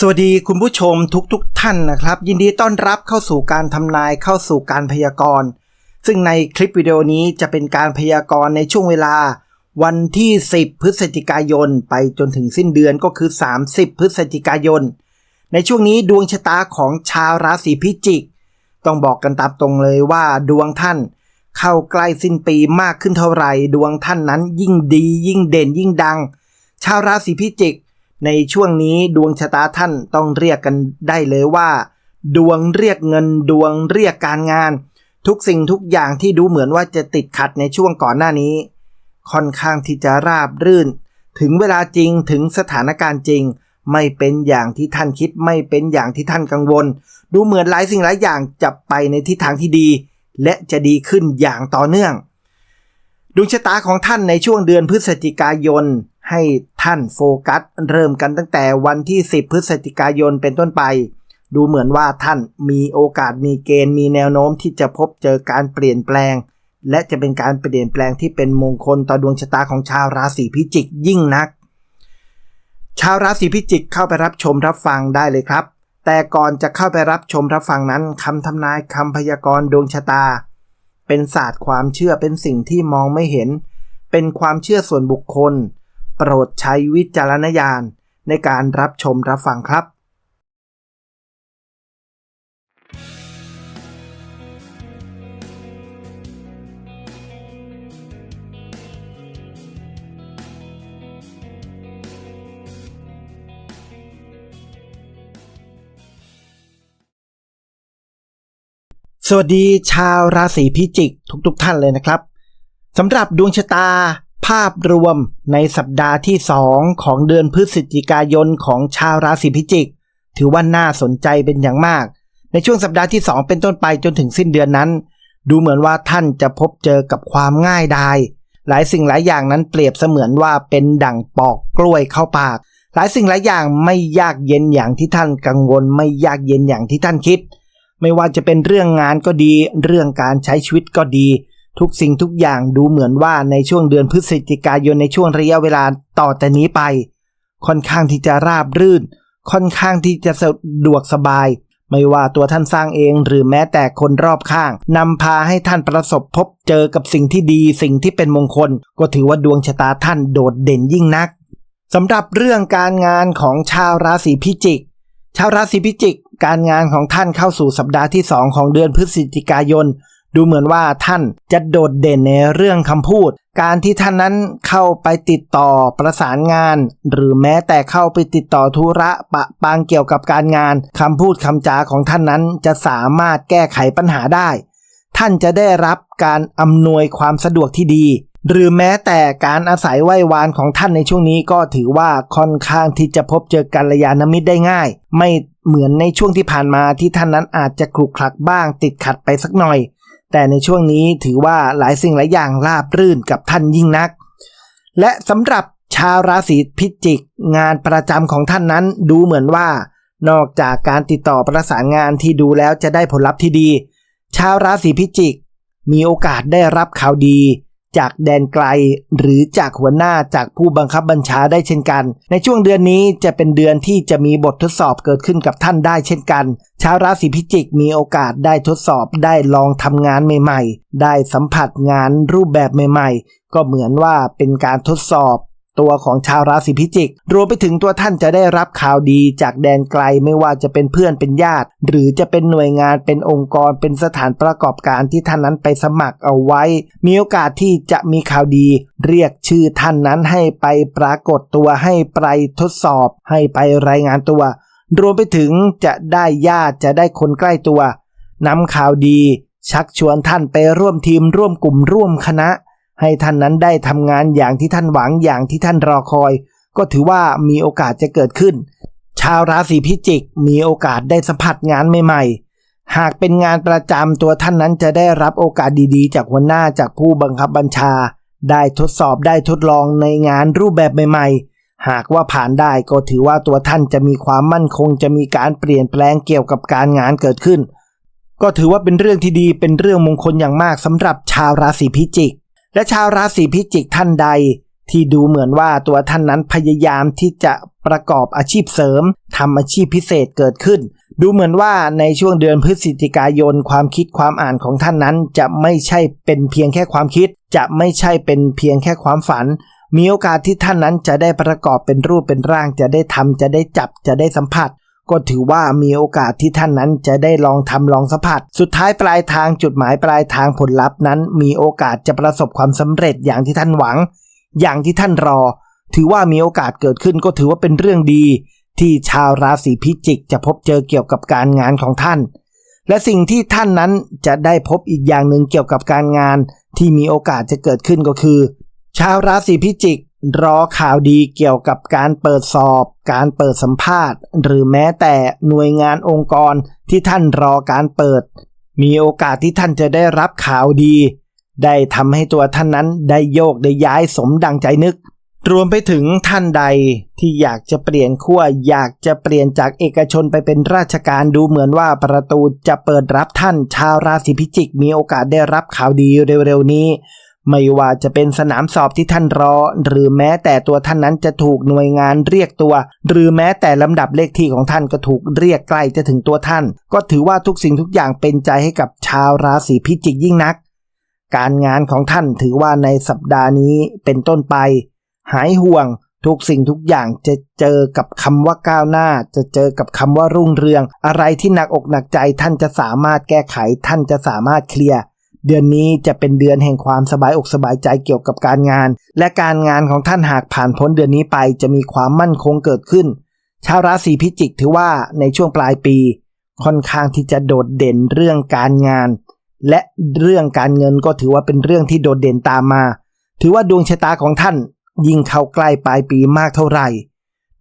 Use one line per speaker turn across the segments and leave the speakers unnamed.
สวัสดีคุณผู้ชมทุกๆทท่านนะครับ ยินดีต้อนรับเข้าสู่การทำนายเข้าสู่การพยากรณ์ ซึ่งในคลิปวิดีโอนี้จะเป็นการพยากรณ์ในช่วงเวลา วันที่ 10 พฤศจิกายน ไปจนถึงสิ้นเดือนก็คือ 30 พฤศจิกายน ในช่วงนี้ดวงชะตาของชาวราศีพิจิก ต้องบอกกันตามตรงเลยว่าดวงท่าน เข้าใกล้สิ้นปีมากขึ้นเท่าไหร่ ดวงท่านนั้นยิ่งดี ยิ่งเด่นยิ่งดัง ชาวราศีพิจิก ในช่วงนี้ดวงชะตาท่านต้องเรียกกันได้เลยว่า ดวงเรียกเงินดวงเรียกการงาน ทุกสิ่งทุกอย่างที่ดูเหมือนว่าจะติดขัดในช่วงก่อนหน้านี้ ค่อนข้างที่จะราบรื่น ถึงเวลาจริงถึงสถานการณ์จริง ไม่เป็นอย่างที่ท่านคิดไม่เป็นอย่างที่ท่านกังวล ดูเหมือนหลายสิ่งหลายอย่างจะไปในทิศทางที่ดี และจะดีขึ้นอย่างต่อเนื่องดวงชะตาของท่านในช่วงเดือนพฤศจิกายน ให้ ท่านโฟกัสเริ่มกันตั้งแต่วันที่ 10 พฤศจิกายนเป็นต้นไป ดูเหมือนว่าท่านมีโอกาสมีเกณฑ์มีแนวโน้มที่จะพบเจอการเปลี่ยนแปลง และจะเป็นการเปลี่ยนแปลงที่เป็นมงคลต่อดวงชะตาของชาวราศีพิจิกยิ่งนัก ชาวราศีพิจิกเข้าไปรับชมรับฟังได้เลยครับ แต่ก่อนจะเข้าไปรับชมรับฟังนั้นคำทำนายคำพยากรณ์ดวงชะตา เป็นศาสตร์ความเชื่อเป็นสิ่งที่มองไม่เห็น เป็นความเชื่อส่วนบุคคล โปรดใช้วิจารณญาณในการรับชมรับฟังครับ สวัสดีชาวราศีพิจิกทุกๆทท่านเลยนะครับสำหรับดวงชะตา ภาพรวมในสัปดาห์ที่ 2 ของเดือนพฤศจิกายนของชาวราศีพิจิก ถือว่าน่าสนใจเป็นอย่างมาก ในช่วงสัปดาห์ที่ 2 เป็นต้นไปจนถึงสิ้นเดือนนั้น ดูเหมือนว่าท่านจะพบเจอกับความง่ายดายหลายสิ่งหลายอย่างนั้นเปรียบเสมือนว่าเป็นดั่งปอกกล้วยเข้าปาก หลายสิ่งหลายอย่างไม่ยากเย็นอย่างที่ท่านกังวล ไม่ยากเย็นอย่างที่ท่านคิด ไม่ว่าจะเป็นเรื่องงานก็ดี เรื่องการใช้ชีวิตก็ดี ทุกสิ่งทุกอย่างดูเหมือนว่าในช่วงเดือนพฤศจิกายนในช่วงระยะเวลาต่อแต่นี้ไป ค่อนข้างที่จะราบรื่น ค่อนข้างที่จะสะดวกสบาย ไม่ว่าตัวท่านสร้างเองหรือแม้แต่คนรอบข้างนำพาให้ท่านประสบพบเจอกับสิ่งที่ดีสิ่งที่เป็นมงคล ก็ถือว่าดวงชะตาท่านโดดเด่นยิ่งนักสำหรับเรื่องการงานของชาวราศีพิจิก ชาวราศีพิจิก การงานของท่านเข้าสู่สัปดาห์ที่ 2 ของเดือนพฤศจิกายน ดูเหมือนว่าท่านจะโดดเด่นในเรื่องคำพูด การที่ท่านนั้นเข้าไปติดต่อประสานงาน หรือแม้แต่เข้าไปติดต่อธุระปะปางเกี่ยวกับการงานคำพูดคำจาของท่านนั้นจะสามารถแก้ไขปัญหาได้ ท่านจะได้รับการอำนวยความสะดวกที่ดี หรือแม้แต่การอาศัยไหว้วานของท่านในช่วงนี้ก็ถือว่าค่อนข้างที่จะพบเจอกัลยาณมิตรได้ง่าย ไม่เหมือนในช่วงที่ผ่านมาที่ท่านนั้นอาจจะคลุกคลักบ้าง ติดขัดไปสักหน่อย แต่ในช่วงนี้ถือว่าหลายสิ่งหลายอย่างราบรื่นกับท่านยิ่งนัก และสำหรับชาวราศีพิจิก งานประจำของท่านนั้นดูเหมือนว่า นอกจากการติดต่อประสานงานที่ดูแล้วจะได้ผลลัพธ์ที่ดี ชาวราศีพิจิก มีโอกาสได้รับข่าวดี จากแดนไกล หรือจากหัวหน้าจากผู้บังคับบัญชาได้เช่นกัน ในช่วงเดือนนี้จะเป็นเดือนที่จะมีบททดสอบเกิดขึ้นกับท่านได้เช่นกัน ชาวราศีพิจิกมีโอกาสได้ทดสอบได้ลองทำงานใหม่ ๆ ได้สัมผัสงานรูปแบบใหม่ ๆ ก็เหมือนว่าเป็นการทดสอบ ตัวของชาวราศีพิจิก รวมไปถึงตัวท่านจะได้รับข่าวดีจากแดนไกลไม่ว่าจะเป็นเพื่อนเป็นญาติ หรือจะเป็นหน่วยงานเป็นองค์กรเป็นสถานประกอบการที่ท่านนั้นไปสมัครเอาไว้ มีโอกาสที่จะมีข่าวดี เรียกชื่อท่านนั้นให้ไปปรากฏตัวให้ไปทดสอบ ให้ไปรายงานตัว รวมไปถึงจะได้ญาติจะได้คนใกล้ตัวนำข่าวดี ชักชวนท่านไปร่วมทีมร่วมกลุ่มร่วมคณะ ให้ท่านนั้นได้ทำงานอย่างที่ท่านหวังอย่างที่ท่านรอคอย ก็ถือว่ามีโอกาสจะเกิดขึ้น ชาวราศีพิจิกมีโอกาสได้สัมผัสงานใหม่ ๆ หากเป็นงานประจำตัวท่านนั้นจะได้รับโอกาสดีๆ จากหัวหน้าจากผู้บังคับบัญชา ได้ทดสอบได้ทดลองในงานรูปแบบใหม่ ๆหากว่าผ่านได้ก็ถือว่าตัวท่านจะมีความมั่นคงจะมีการเปลี่ยนแปลงเกี่ยวกับการงานเกิดขึ้น ก็ถือว่าเป็นเรื่องที่ดีเป็นเรื่องมงคลอย่างมากสำหรับชาวราศีพิจิก และชาวราศีพิจิกท่านใด ที่ดูเหมือนว่าตัวท่านนั้นพยายามที่จะประกอบอาชีพเสริมทำอาชีพพิเศษเกิดขึ้น ดูเหมือนว่าในช่วงเดือนพฤศจิกายนความคิดความอ่านของท่านนั้น จะไม่ใช่เป็นเพียงแค่ความคิด จะไม่ใช่เป็นเพียงแค่ความฝัน มีโอกาสที่ท่านนั้นจะได้ประกอบเป็นรูปเป็นร่างจะได้ทำจะได้จับจะได้สัมผัส ก็ถือว่ามีโอกาสที่ท่านนั้นจะได้ลองทำลองสัมผัส สุดท้ายปลายทางจุดหมายปลายทางผลลัพธ์นั้น มีโอกาสจะประสบความสำเร็จอย่างที่ท่านหวัง อย่างที่ท่านรอ ถือว่ามีโอกาสเกิดขึ้นก็ถือว่าเป็นเรื่องดี ที่ชาวราศีพิจิกจะพบเจอเกี่ยวกับการงานของท่าน และสิ่งที่ท่านนั้นจะได้พบอีกอย่างหนึ่งเกี่ยวกับการงาน ที่มีโอกาสจะเกิดขึ้นก็คือ ชาวราศีพิจิก รอข่าวดีเกี่ยวกับการเปิดสอบ การเปิดสัมภาษณ์ หรือแม้แต่หน่วยงานองค์กรที่ท่านรอการเปิด มีโอกาสที่ท่านจะได้รับข่าวดี ได้ทำให้ตัวท่านนั้นได้โยกได้ย้ายสมดังใจนึก รวมไปถึงท่านใดที่อยากจะเปลี่ยนขั้วอยากจะเปลี่ยนจากเอกชนไปเป็นราชการดูเหมือนว่าประตูจะเปิดรับท่านชาวราศีพิจิก มีโอกาสได้รับข่าวดีเร็วๆนี้ ไม่ว่าจะเป็นสนามสอบที่ท่านรอ หรือแม้แต่ตัวท่านนั้นจะถูกหน่วยงานเรียกตัว หรือแม้แต่ลำดับเลขที่ของท่านก็ถูกเรียกใกล้จะถึงตัวท่าน ก็ถือว่าทุกสิ่งทุกอย่างเป็นใจให้กับชาวราศีพิจิกยิ่งนัก การงานของท่านถือว่าในสัปดาห์นี้เป็นต้นไป หายห่วงทุกสิ่งทุกอย่างจะเจอกับคำว่าก้าวหน้า จะเจอกับคำว่ารุ่งเรือง อะไรที่หนักอกหนักใจท่านจะสามารถแก้ไขท่านจะสามารถเคลียร์ เดือนนี้จะเป็นเดือนแห่งความสบายอกสบายใจเกี่ยวกับการงาน และการงานของท่านหากผ่านพ้นเดือนนี้ไปจะมีความมั่นคงเกิดขึ้น ชาวราศีพิจิกถือว่าในช่วงปลายปี ค่อนข้างที่จะโดดเด่นเรื่องการงาน และเรื่องการเงินก็ถือว่าเป็นเรื่องที่โดดเด่นตามมา ถือว่าดวงชะตาของท่านยิ่งเข้าใกล้ปลายปีมากเท่าไหร่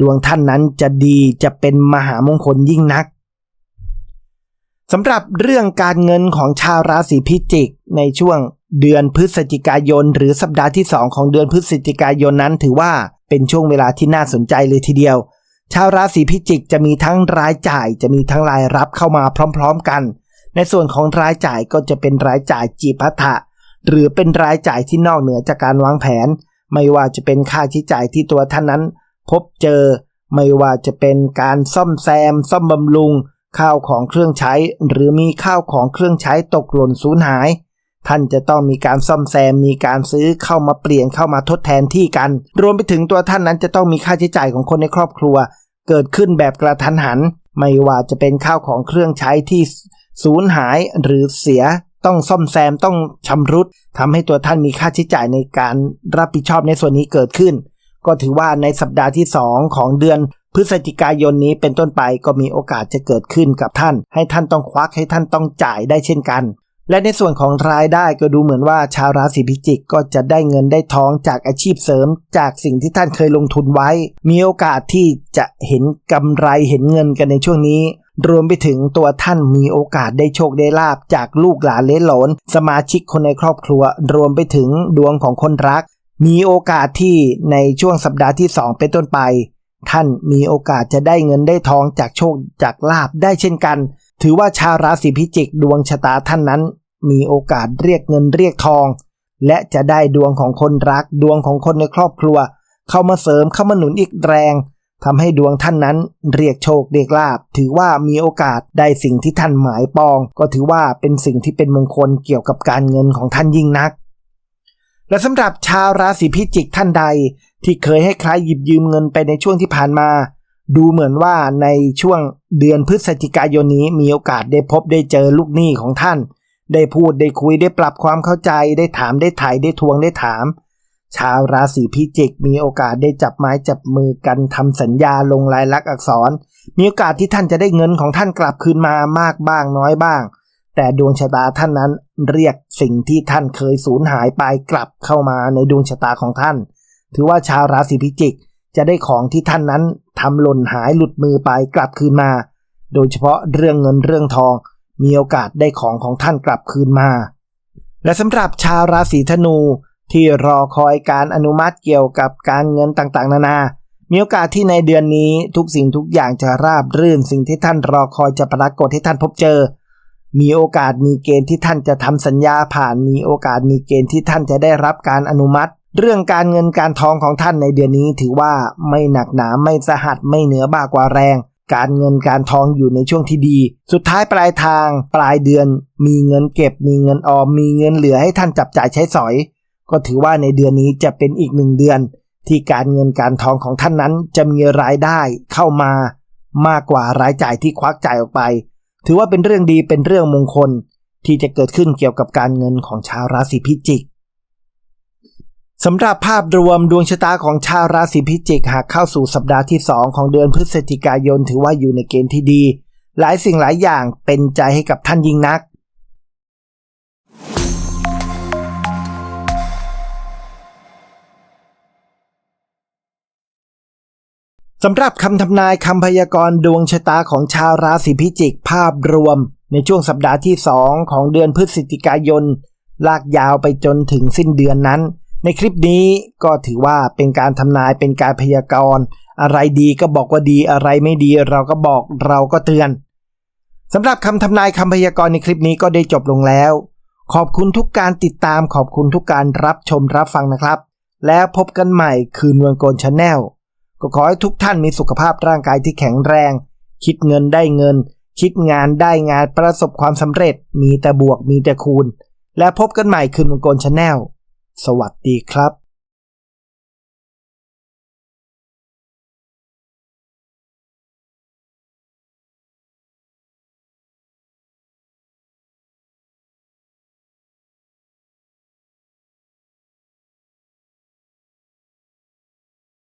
ดวงท่านนั้นจะดีจะเป็นมหามงคลยิ่งนัก สำหรับเรื่องการเงินของชาวราศีพิจิก ในช่วงเดือนพฤศจิกายน หรือสัปดาห์ที่ 2 ของเดือนพฤศจิกายนนั้น ถือว่าเป็นช่วงเวลาที่น่าสนใจเลยทีเดียว ชาวราศีพิจิกจะมีทั้งรายจ่ายจะมีทั้งรายรับเข้ามาพร้อม ๆ กัน ในส่วนของรายจ่ายก็จะเป็นรายจ่ายจีพัทะหรือเป็นรายจ่ายที่นอกเหนือจากการวางแผน ไม่ว่าจะเป็นค่าใช้จ่ายที่ตัวท่านนั้น พบเจอ ไม่ว่าจะเป็นการซ่อมแซม ซ่อมบำรุง ข้าวของเครื่องใช้ หรือมีข้าวของเครื่องใช้ตกหล่นสูญหาย ท่านจะต้องมีการซ่อมแซมมีการซื้อเข้ามาเปลี่ยนเข้ามาทดแทนที่กัน รวมไปถึงตัวท่านนั้นจะต้องมีค่าใช้จ่ายของคนในครอบครัว เกิดขึ้นแบบกระทันหัน ไม่ว่าจะเป็นข้าวของเครื่องใช้ที่สูญหายหรือเสียต้องซ่อมแซมต้องชำรุดทำให้ตัวท่านมีค่าใช้จ่ายในการรับผิดชอบในส่วนนี้เกิดขึ้น ก็ถือว่าในสัปดาห์ที่ 2 ของเดือน พฤศจิกายนนี้เป็นต้นไปก็มีโอกาสจะเกิดขึ้นกับท่าน ให้ท่านต้องควักให้ท่านต้องจ่ายได้เช่นกัน และในส่วนของรายได้ก็ดูเหมือนว่าชาวราศีพิจิกก็จะได้เงินได้ท้องจากอาชีพเสริม จากสิ่งที่ท่านเคยลงทุนไว้ มีโอกาสที่จะเห็นกำไรเห็นเงินกันในช่วงนี้ รวมไปถึงตัวท่านมีโอกาสได้โชคได้ลาบจากลูกหลานเลหลน สมาชิกคนในครอบครัว รวมไปถึงดวงของคนรัก มีโอกาสที่ในช่วงสัปดาห์ที่ 2 เป็นต้นไป ท่านมีโอกาสจะได้เงินได้ทองจากโชคจากลาบได้เช่นกัน ถือว่าชาวราศีพิจิกดวงชะตาท่านนั้น มีโอกาสเรียกเงินเรียกทอง และจะได้ดวงของคนรักดวงของคนในครอบครัว เข้ามาเสริมเข้ามาหนุนอีกแรงทำให้ดวงท่านนั้นเรียกโชคเรียกลาบ ถือว่ามีโอกาสได้สิ่งที่ท่านหมายปอง ก็ถือว่าเป็นสิ่งที่เป็นมงคลเกี่ยวกับการเงินของท่านยิ่งนัก และสำหรับชาวราศีพิจิกท่านใด ที่เคยให้ใครหยิบยืมเงินไปในช่วงที่ผ่านมา ดูเหมือนว่าในช่วงเดือนพฤศจิกายนนี้มีโอกาสได้พบได้เจอลูกหนี้ของท่าน ได้พูดได้คุยได้ปรับความเข้าใจได้ถามได้ถ่ายได้ทวงได้ถาม ชาวราศีพิจิกมีโอกาสได้จับไม้จับมือกันทำสัญญาลงลายลักษณ์อักษร มีโอกาสที่ท่านจะได้เงินของท่านกลับคืนมามากบ้างน้อยบ้าง แต่ดวงชะตาท่านนั้นเรียกสิ่งที่ท่านเคยสูญหายไปกลับเข้ามาในดวงชะตาของท่าน ถือว่าชาวราศีพิจิก จะได้ของที่ท่านนั้นทำหล่นหายหลุดมือไปกลับคืนมา โดยเฉพาะเรื่องเงินเรื่องทอง มีโอกาสได้ของของท่านกลับคืนมา และสำหรับชาวราศีธนูที่รอคอยการอนุมัติเกี่ยวกับการเงินต่างๆ นานา มีโอกาสที่ในเดือนนี้ทุกสิ่งทุกอย่างจะราบรื่น สิ่งที่ท่านรอคอยจะปรากฏให้ท่านพบเจอ มีโอกาสมีเกณฑ์ที่ท่านจะทำสัญญาผ่าน มีโอกาสมีเกณฑ์ที่ท่านจะได้รับการอนุมัติ เรื่องการเงินการทองของท่านในเดือนนี้ถือว่าไม่หนักหนาไม่สหัสไม่เหนือบ่ากว่าแรง การเงินการทองอยู่ในช่วงที่ดี สุดท้ายปลายทาง ปลายเดือน มีเงินเก็บ มีเงินออมมีเงินเหลือให้ท่านจับจ่ายใช้สอย ก็ถือว่าในเดือนนี้จะเป็นอีกหนึ่งเดือน ที่การเงินการทองของท่านนั้นจะมีรายได้เข้ามา มากกว่ารายจ่ายที่ควักจ่ายออกไป ถือว่าเป็นเรื่องดีเป็นเรื่องมงคล ที่จะเกิดขึ้นเกี่ยวกับการเงินของชาวราศีพิจิก สำหรับภาพรวมดวงชะตาของชาวราศีพิจิกหากเข้าสู่สัปดาห์ที่ 2 ของเดือนพฤศจิกายนถือว่าอยู่ในเกณฑ์ที่ดี หลายสิ่งหลายอย่างเป็นใจให้กับท่านยิ่งนัก สำหรับคำทำนายคำพยากรณ์ดวงชะตาของชาวราศีพิจิกภาพรวม ในช่วงสัปดาห์ที่ 2 ของเดือนพฤศจิกายน ลากยาวไปจนถึงสิ้นเดือนนั้น ในคลิปนี้ก็ถือว่าเป็นการทำนายเป็นการพยากรณ์ อะไรดีก็บอกว่าดีอะไรไม่ดี เราก็บอกเราก็เตือนสำหรับคำทำนายคำพยากรณ์ในคลิปนี้ก็ได้จบลงแล้ว ขอบคุณทุกการติดตามขอบคุณทุกการรับชมรับฟังนะครับ แล้วพบกันใหม่คืนเมืองโกนชาแนลก็ขอให้ทุกท่านมีสุขภาพร่างกายที่แข็งแรง คิดเงินได้เงิน คิดงานได้งานประสบความสำเร็จ มีแต่บวกมีแต่คูณ และพบกันใหม่คืนมังกรชาแนล สวัสดีครับ